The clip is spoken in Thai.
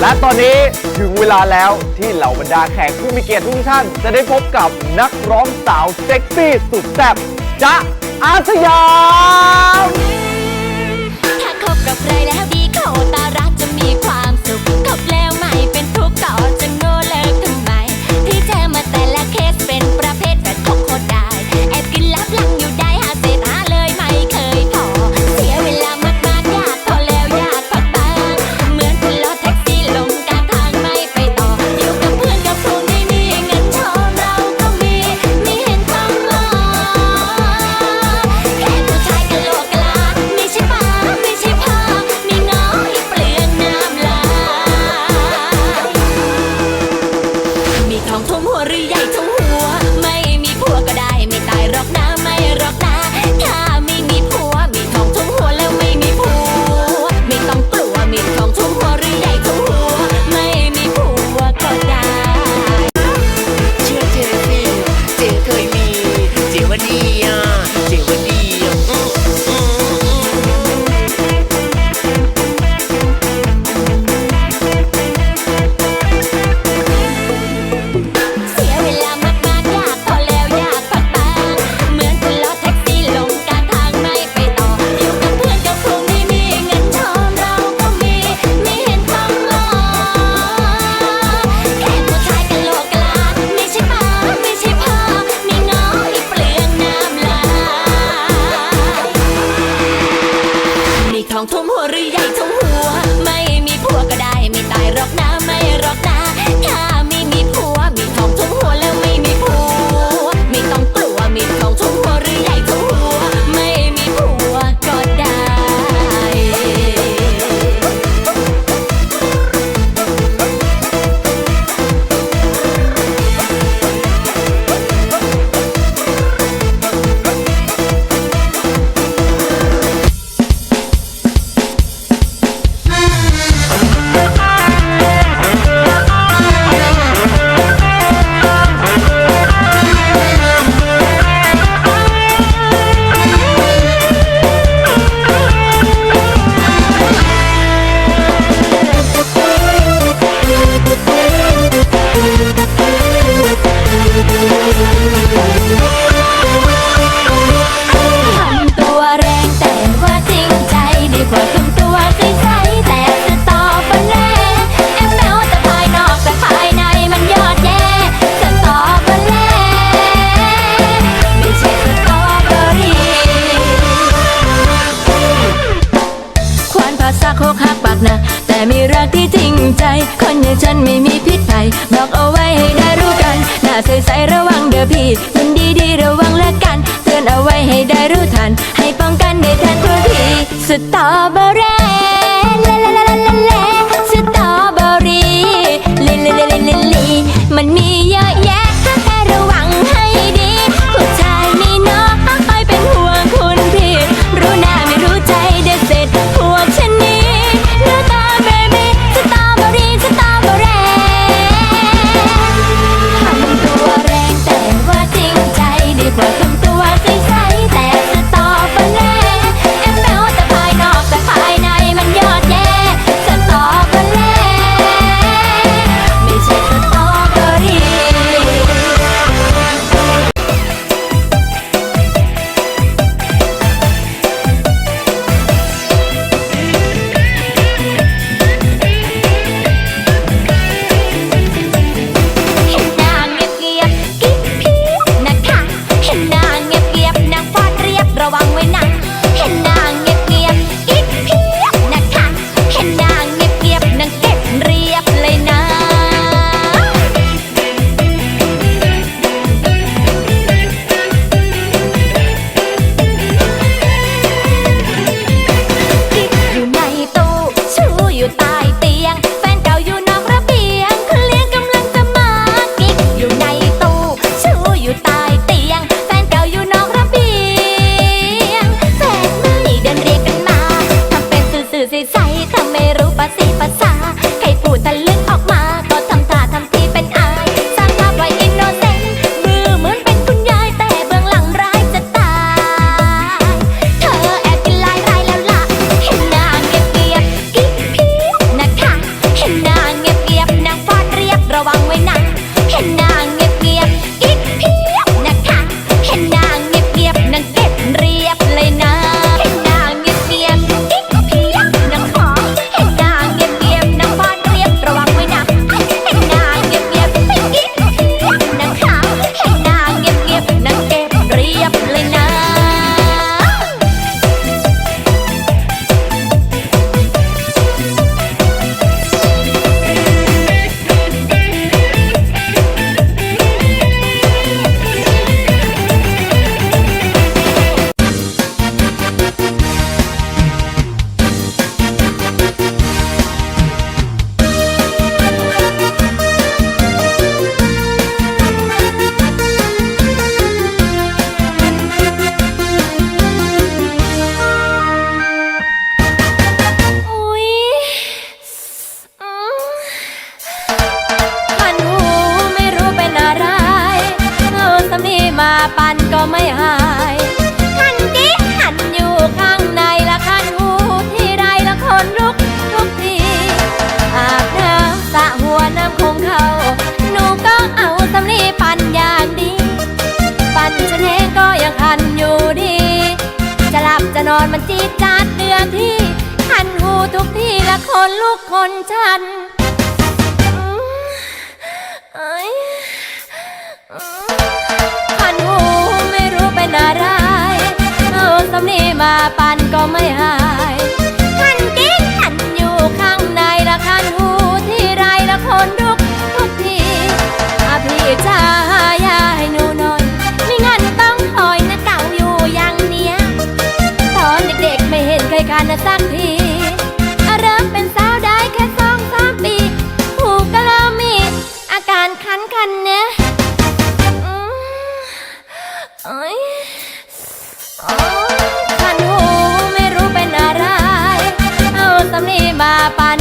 และตอนนี้ถึงเวลาแล้วที่เหล่าบรรดาแขกผู้มีเกียรติทุกท่าน จะได้พบกับนักร้องสาวเซ็กซี่สุดแซ่บจ๊ะอาสยาม ให้ได้รู้กัน หน้าใสใสระวังเด้อพี่มันดีดีระวังละกัน เตือนเอาไว้ให้ได้รู้ทัน ให้ป้องกันได้ทันทุกทีสตอเบอร์รี่ อจีบจาดเดือนที่ทันหูทุกที่ละคนลูกคนฉันทันหูไม่รู้เป็นอะไรเอาสำนี้มาปันก็ไม่หา นะสักทีเริ่มเป็นสาวได้แค่สองสามปีผูก็เริ่มมีอาการคันคันเนะเอ้ยคันหูไม่รู้เป็นอะไร เอาตำลีมาปั่น